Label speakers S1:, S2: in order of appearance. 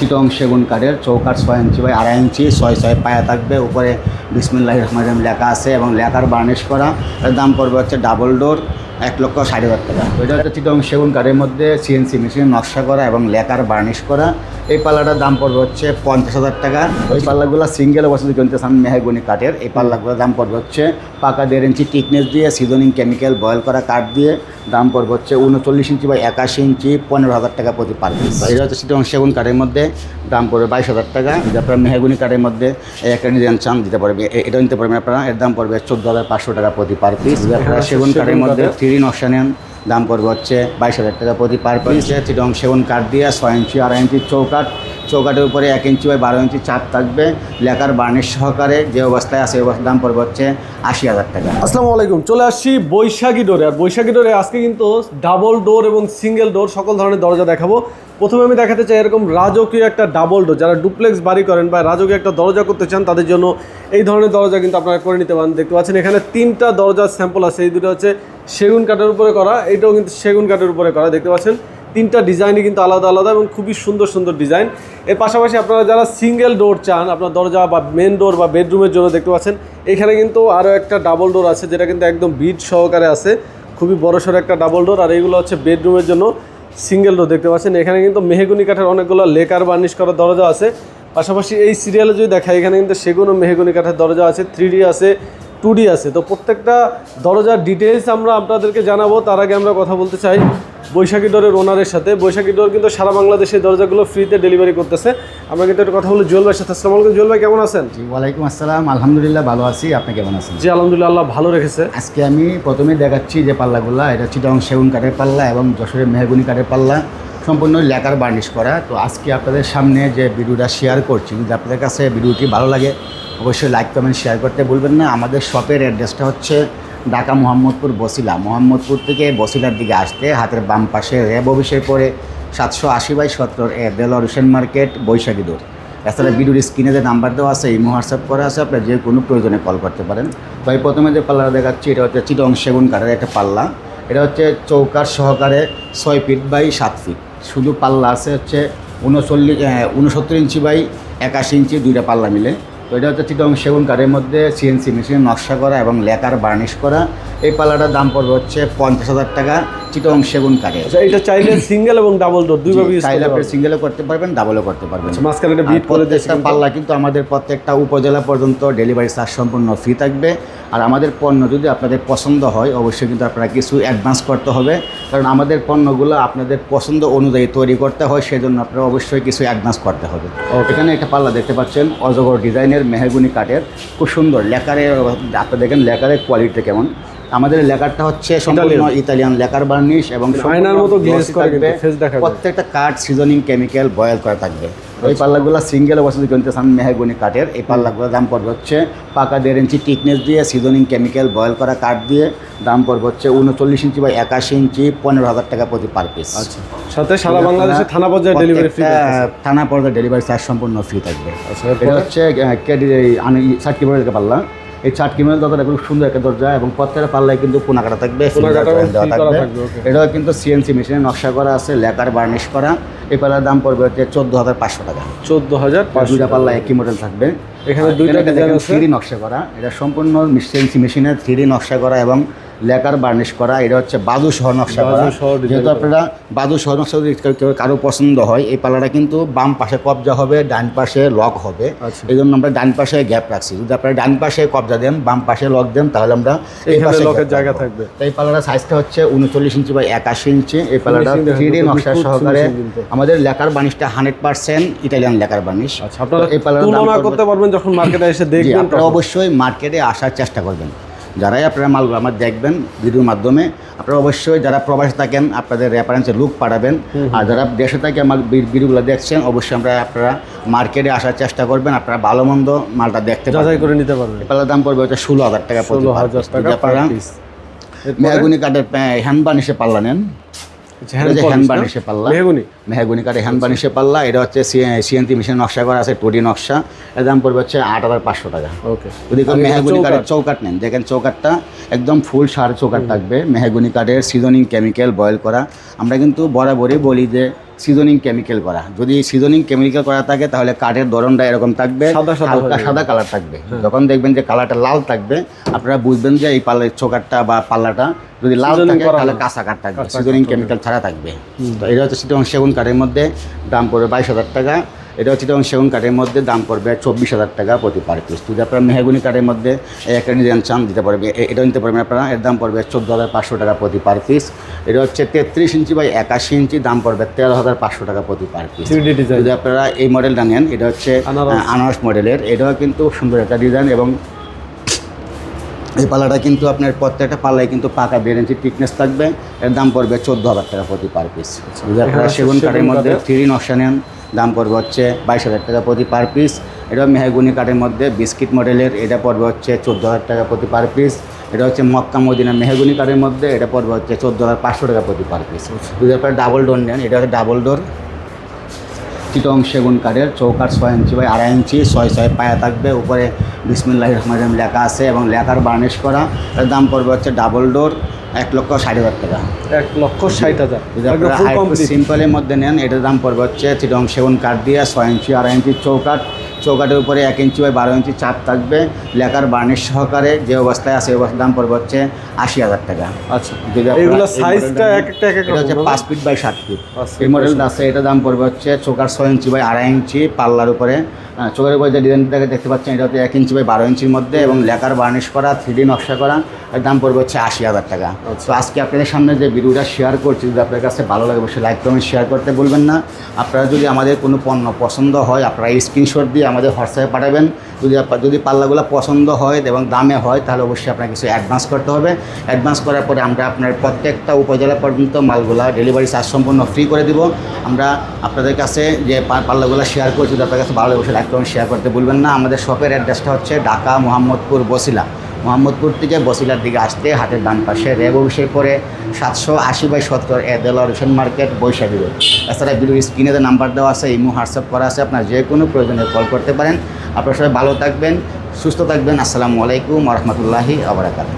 S1: চিটং সেগুন কাঠের চৌকাঠ ছয় ইঞ্চি বাই আড়াই ইঞ্চি, ছয় ছয় পায়া থাকবে। উপরে বিসমিল্লাহ রহমান রহিম লেখা আছে এবং লেখার বার্নিশ করা। এর দাম পড়বে হচ্ছে ডাবল ডোর এক লক্ষ ষাট হাজার টাকা। এটা হচ্ছে চিটং সেগুন কাঠের মধ্যে সিএনসি মেশিন নকশা করা এবং লেখার বার্নিশ করা। এই পাল্লাটার দাম পড়বে হচ্ছে পঞ্চাশ হাজার টাকা। ওই পাল্লাগুলো সিঙ্গেল বছর কিনতে চান মেহাগুনি কাঠের। এই পাল্লাগুলোর দাম পড়বে হচ্ছে পাকা দেড় ইঞ্চি টিকনেস দিয়ে সিজনিং কেমিক্যাল বয়েল করা কাঠ দিয়ে। দাম পড়বে হচ্ছে উনচল্লিশ ইঞ্চি বা একাশি ইঞ্চি, পনেরো হাজার টাকা প্রতি পার এটা হচ্ছে চিটং সেগুন কাঠের মধ্যে দাম পড়বে বাইশ হাজার টাকা। আপনারা মেহাগুনি কাঠের মধ্যে একটা ডিজাইন চান, দিতে পারবে এটা নিতে পারবেন আপনারা। এর দাম পড়বে চোদ্দ হাজার পাঁচশো টাকা প্রতি পার পিস আপনারা সেগুন কাঠের মধ্যে থ্রি নকশা নেন দাম পড়বে হচ্ছে বাইশ হাজার টাকা প্রতি পার পিসে চিটং সেগুন কাঠ দিয়ে ছয় ইঞ্চি আড়াই ইঞ্চি চৌকাঠ। চৌকাঠের উপরে এক ইঞ্চি বা বারো ইঞ্চি চাপ থাকবে। লেখার বার্নিশ সহকারে যে অবস্থায় আছে অবস্থা অবস্থায় দাম পড়বে হচ্ছে আশি হাজার টাকা।
S2: আসসালামু আলাইকুম। চলে আসছি বৈশাখী ডোরে। আর বৈশাখী ডোরে আজকে কিন্তু ডাবল ডোর এবং সিঙ্গেল ডোর সকল ধরনের দরজা দেখাবো। প্রথমে আমি দেখাতে চাই এরকম রাজকীয় একটা ডাবল ডোর যারা ডুপ্লেক্স বাড়ি করেন বা রাজকীয় একটা দরজা করতে চান, তাদের জন্য এই ধরনের দরজা কিন্তু আপনারা করে নিতে পারেন। দেখতে পাচ্ছেন এখানে তিনটা দরজার স্যাম্পল আছে। এই দুটো হচ্ছে সেগুন কাঠের উপরে করা, এটাও কিন্তু সেগুন কাঠের উপরে করা। দেখতে পাচ্ছেন তিনটা ডিজাইনই কিন্তু আলাদা আলাদা এবং খুবই সুন্দর সুন্দর ডিজাইন এর পাশাপাশি আপনারা যারা সিঙ্গেল ডোর চান, আপনার দরজা বা মেন ডোর বা বেডরুমের জন্য দেখতে পাচ্ছেন, এখানে কিন্তু আরও একটা ডাবল ডোর আছে, যেটা কিন্তু একদম বিট সহকারে আছে। খুবই বড়সড় একটা ডাবল ডোর আর এইগুলো হচ্ছে বেডরুমের জন্য। সিঙ্গেল ডোর দেখতে পাচ্ছেন। এখানে কিন্তু মেহেগুনি কাঠের অনেকগুলো লেকার বার্নিশ করার দরজা আছে। পাশাপাশি এই সিরিয়ালে যদি দেখা এখানে কিন্তু সেগুন ও মেহেগুনি কাঠের দরজা আছে থ্রি আছে, টু আছে। তো প্রত্যেকটা দরজার ডিটেলস আমরা আপনাদেরকে জানাব, তার আগে আমরা কথা বলতে চাই। বৈশাখী ডোরের ওনারের সাথে। বৈশাখী ডোর কিন্তু সারা বাংলাদেশে এই দরজাগুলো ফ্রিতে ডেলিভারি করতেছে। আমরা কিন্তু একটা কথা বলি জুয়েল ভাইয়ের সাথে। আসসালামু আলাইকুম জুয়েল ভাই কেমন আছেন?
S1: জি ওয়ালাইকুম আসসালাম। আলহামদুলিল্লাহ ভালো আছি। আপনি কেমন আছেন?
S2: জি আলহামদুলিল্লাহ আল্লাহ ভালো রেখেছে।
S1: আজকে আমি প্রথমে দেখাচ্ছি যে পাল্লাগুলা এটা চিটং সেগুন কাঠের পাল্লা এবং যশোরের মেহগুনি কাঠের পাল্লা। সম্পূর্ণ লেকার বার্নিশ করা। তো আজকে আপনাদের সামনে যে ভিডিওটা শেয়ার করছি যদি আপনাদের কাছে ভিডিওটি ভালো লাগে অবশ্যই লাইক কমেন্ট শেয়ার করতে ভুলবেন না। আমাদের শপের অ্যাড্রেসটা হচ্ছে ঢাকা মোহাম্মদপুর বসিলা। মোহাম্মদপুর থেকে বসিলার দিকে আসতে হাতের বাম পাশে র্যাব অফিসের পরে সাতশো আশি বাই সত্তর এ দেলোয়ার হোসেন মার্কেট বৈশাখী দৌড় এছাড়া ভিডিওর স্ক্রিনে যে নাম্বার দেওয়া আছে এই হোয়াটসঅ্যাপ করা আছে আপনার যে কোনো প্রয়োজনে কল করতে পারেন। তো এই প্রথমে যে পাল্লাটা দেখাচ্ছি এটা হচ্ছে চিটং সেগুন কাঠের একটা পাল্লা। এটা হচ্ছে চৌকার সহকারে ছয় ফিট বাই সাত ফিট। শুধু পাল্লা আছে হচ্ছে উনচল্লিশ উনসত্তর ইঞ্চি বাই একাশি ইঞ্চি দুইটা পাল্লা মিলে। তো এটা হচ্ছে চিটং সেগুন কাঠের মধ্যে সিএনসি মেশিনে নকশা করা এবং লেকার বার্নিশ করা। এই পাল্লাটার দাম পড়বে হচ্ছে পঞ্চাশ হাজার টাকা চিটং সেগুন কাঠের।
S2: আচ্ছা এটা চাইলে সিঙ্গেল এবং ডাবল ডোর দুইভাবে
S1: চাইলে আপনি সিঙ্গেলও করতে পারবেন ডাবলও করতে পারবেন।
S2: আচ্ছা, মাঝখানে একটা বিট করে
S1: প্রত্যেকটা পাল্লা কিন্তু আমাদের প্রত্যেকটা উপজেলা পর্যন্ত ডেলিভারি চার্জ সম্পূর্ণ ফ্রি থাকবে। আর আমাদের পণ্য যদি আপনাদের পছন্দ হয় অবশ্যই কিন্তু আপনারা কিছু অ্যাডভান্স করতে হবে। কারণ আমাদের পণ্যগুলো আপনাদের পছন্দ অনুযায়ী তৈরি করতে হয় সেজন্য আপনারা অবশ্যই কিছু অ্যাডভান্স করতে হবে। এখানে একটা পাল্লা দেখতে পাচ্ছেন অজগর ডিজাইনের মেহগুনি কাঠের খুব সুন্দর। লেকারে আপনি দেখেন লেকারের কোয়ালিটি কেমন। আমাদের লেকারটা হচ্ছে সম্পূর্ণ ইতালিয়ান লেকার বার্নিশ এবং
S2: আয়নার মতো করা।
S1: প্রত্যেকটা কাঠ সিজনিং কেমিক্যাল বয়েল করা থাকবে। ওই পাল্লাগুলো সিঙ্গেল অবস্থা কিনতে চান মেহাগুনি কাঠের এই পাল্লাগুলো দাম পড়বে হচ্ছে পাকা দেড় ইঞ্চি টিকনেস দিয়ে সিজনিং কেমিক্যাল বয়েল করা কাঠ দিয়ে দাম পড়বে হচ্ছে উনচল্লিশ ইঞ্চি বা একাশি ইঞ্চি পনেরো হাজার টাকা প্রতি পার পিস
S2: আচ্ছা। সাথে সারা বাংলাদেশে থানা পর্যায়ে ডেলিভারি ফ্রি
S1: থানা পর্যায়ে ডেলিভারি চার্জ সম্পূর্ণ ফ্রি থাকবে।
S2: আচ্ছা,
S1: এটা হচ্ছে কেডি কিলোমিটার পাল্লা। এই চার কিলোমিটার দরজা খুব সুন্দর একটা দরজা এবং প্রত্যেকটা পাল্লায় কিন্তু পোনাকাটা থাকবে. এটাও কিন্তু সিএনসি মেশিনে নকশা করা আছে লেকার বার্নিশ করা। এই পাল্লার দাম পড়বে হচ্ছে চোদ্দ হাজার পাঁচশো টাকা।
S2: চোদ্দ হাজার
S1: দুইটা পাল্লা একই মডেল থাকবে।
S2: এখানে দুইটা।
S1: থ্রি নকশা করা। এটা সম্পূর্ণ সিএনসি মেশিনে থ্রি নকশা করা এবং লেকার বার্নিশ করা এটা হচ্ছে বাদু সহ নকশা করা। যেহেতু আপনারা বাদু সহ নকশা যদি কারও পছন্দ হয় এই পাল্লাটা কিন্তু বাম পাশে কবজা হবে ডান পাশে লক হবে।
S2: আচ্ছা।
S1: এই জন্য আমরা ডান পাশে গ্যাপ রাখছি। যদি আপনারা ডান পাশে কবজা দেন বাম পাশে লক দেন তাহলে আমরা এই পাশে
S2: লকের জায়গা থাকবে।
S1: এই পাল্লাটার সাইজটা হচ্ছে উনচল্লিশ ইঞ্চি বা একাশি ইঞ্চি। এই
S2: পালাটা
S1: থ্রি ডি নকশা সহকারে আমাদের lacquer বার্নিশটা hundred percent Italian lacquer varnish
S2: আচ্ছা আপনারা
S1: এই দাম
S2: করতে পারবেন যখন মার্কেটে এসে দেখবেন
S1: অবশ্যই মার্কেটে আসার চেষ্টা করবেন। যারাই আপনারা মালগুলো আমার দেখবেন ভিডিওর মাধ্যমে আপনারা অবশ্যই যারা প্রবাসে থাকেন আপনাদের রেফারেন্সে লুক পাঠাবেন। আর যারা দেশে থাকে আমার ভিডিওগুলো দেখছেন অবশ্যই আমরা আপনারা মার্কেটে আসার চেষ্টা করবেন। আপনারা ভালো মন্দ মালটা দেখতে
S2: যাচাই করে নিতে পারবেন।
S1: পেলার দাম পড়বে হচ্ছে ষোলো হাজার টাকা
S2: ষোলো হাজার টাকা
S1: মেয়াগুনি আপনারা? মেহগুনি কাঠের হ্যান্ড বানিশে পাল্লা নেন।
S2: আচ্ছা, hand
S1: এটা
S2: polish
S1: হ্যান্ড
S2: না?
S1: বানিশে পাল্লা।
S2: মেহগনি।
S1: মেহগুনি কাঠে হ্যান্ড বানিশে পাল্লা এটা হচ্ছে সিএনটি মেশিন নকশা করা আছে টুডি নকশা। এর দাম পড়বে হচ্ছে আট হাজার পাঁচশো টাকা।
S2: ওকে।
S1: যদি কেউ
S2: চৌকাঠ।
S1: কাঠের চৌকাট নেন দেখেন চৌকাটটা একদম ফুল সার চৌকাট থাকবে। মেহগুনি কাঠের সিজনিং কেমিক্যাল বয়েল করা। আমরা কিন্তু বরাবরই বলি যে সিজনিং কেমিক্যাল করা। যদি সিজনিং কেমিক্যাল করা থাকে তাহলে কাঠের ধরনটা এরকম থাকবে
S2: সাদা সাদা
S1: হালকা সাদা কালার থাকবে। যখন দেখবেন যে কালারটা লাল থাকবে আপনারা বুঝবেন যে এই পাল্লা চোকারটা বা পাল্লাটা যদি লাল থাকে তাহলে কাঁচা কাঠ থাকবে সিজনিং কেমিক্যাল ছাড়া থাকবে। তো এটা হচ্ছে সেগুন কাঠের মধ্যে দাম পড়বে বাইশ হাজার টাকা। এটা হচ্ছে চিটং সেগুন কাঠের মধ্যে দাম পড়বে চব্বিশ হাজার টাকা প্রতি পার পিস যদি আপনারা মেহগুনি কাঠের মধ্যে একটা ডিজাইন চান দিতে পারবে এটা নিতে পারবেন আপনারা। এর দাম পড়বে চোদ্দ হাজার পাঁচশো টাকা প্রতি পার পিস এটা হচ্ছে তেত্রিশ ইঞ্চি বাই একাশি ইঞ্চি দাম পড়বে তেরো হাজার পাঁচশো টাকা প্রতি পার পিস যদি আপনারা এই মডেলটা নেন এটা হচ্ছে
S2: আনারস।
S1: মডেলের। এটাও কিন্তু সুন্দর একটা ডিজাইন এবং এই পাল্লাটা কিন্তু আপনার প্রত্যেকটা পাল্লায় কিন্তু পাকা দেড় ইঞ্চি থিকনেস থাকবে। এর দাম পড়বে চোদ্দ হাজার টাকা প্রতি পার পিস যদি আপনারা সেগুন কাঠের মধ্যে থ্রি নকশা নেন দাম পড়বে হচ্ছে বাইশ হাজার টাকা প্রতি পার পিস এটা মেহগুনি কাঠের মধ্যে বিস্কিট মডেলের এটা পড়বে হচ্ছে চোদ্দ হাজার টাকা প্রতি পার পিস এটা হচ্ছে মক্কা মদিনা মেহগুনি কাঠের মধ্যে এটা পড়বে হচ্ছে চোদ্দ হাজার পাঁচশো টাকা প্রতি পার পিস দুধের পরে ডাবল ডোর নেন এটা হচ্ছে ডাবল ডোর চিটং সেগুন কাঠের চৌকাঠ ছয় ইঞ্চি বাই আড়াই ইঞ্চি ছয় ছয় পায়া থাকবে উপরে বিসমিল্লাহ রহমান রহিম লেখা আছে এবং লেখার বার্নিশ করা। এর দাম পড়বে হচ্ছে ডাবল ডোর এক লক্ষ ষাট হাজার টাকা।
S2: এক লক্ষ ষাট হাজার।
S1: সিম্পলের মধ্যে নেন এটার দাম পড়বে হচ্ছে চিটং সেগুন কাঠ দিয়ে ছয় ইঞ্চি আড়াই ইঞ্চি চৌকাঠ। চৌকাঠের উপরে এক ইঞ্চি বাই বারো ইঞ্চি চাপ থাকবে। লেখার বার্নিশ সহকারে যে অবস্থায় আছে অবস্থা অবস্থার দাম পড়বে হচ্ছে আশি হাজার টাকা।
S2: আচ্ছা। সাইজটা এক একটা এক
S1: এটা হচ্ছে পাঁচ ফিট বাই সাত ফিট এই মডেলটা আছে এটা দাম পড়বে হচ্ছে চৌকার ছয় ইঞ্চি বাই আড়াই ইঞ্চি পাল্লার উপরে। চোখের উপরে যে ডিজাইনটাকে দেখতে পাচ্ছেন এটা হচ্ছে এক ইঞ্চি বাই বারো ইঞ্চির মধ্যে এবং লেখার বার্নিশ করা থ্রি নকশা করা এর দাম পড়বে হচ্ছে আশি হাজার টাকা।
S2: আচ্ছা।
S1: তো আজকে আপনাদের সামনে যে ভিডিওটা শেয়ার করছি যদি আপনার কাছে ভালো লাগে অবশ্যই লাইক কমেন্ট শেয়ার করতে বলবেন না। আপনারা যদি আমাদের কোনো পণ্য পছন্দ হয় আপনারা স্ক্রিনশট দিয়ে আমাদের হোয়াটসঅ্যাপে পাঠাবেন। যদি আপনার যদি পাল্লাগুলো পছন্দ হয় এবং দামে হয় তাহলে অবশ্যই আপনার কিছু অ্যাডভান্স করতে হবে। অ্যাডভান্স করার পরে আমরা আপনার প্রত্যেকটা উপজেলা পর্যন্ত মালগুলা ডেলিভারি চার্জ সম্পূর্ণ ফ্রি করে দিব। আমরা আপনাদের কাছে যে পাল্লাগুলো শেয়ার করছি যদি আপনার কাছে ভালো লাগে অবশ্যই লাইক কমেন্ট শেয়ার করতে ভুলবেন না। আমাদের শপের অ্যাড্রেসটা হচ্ছে ঢাকা মোহাম্মদপুর বসিলা। মোহাম্মদপুর থেকে বসিলার দিকে আসতে হাটের ডান পাশে রেব অফিসের পরে সাতশো আশি বাই সত্তর এদেলা রেশন মার্কেট, বৈশাখী রোড। তাছাড়া ভিডিও স্ক্রিনে নাম্বার দেওয়া আছে, ইমো, হোয়াটসঅ্যাপ করা আছে, আপনার যে কোনো প্রয়োজনে কল করতে পারেন। আপনার সবাই ভালো থাকবেন, সুস্থ থাকবেন। আসসালামু আলাইকুম রহমতুল্লাহি আবরাকাত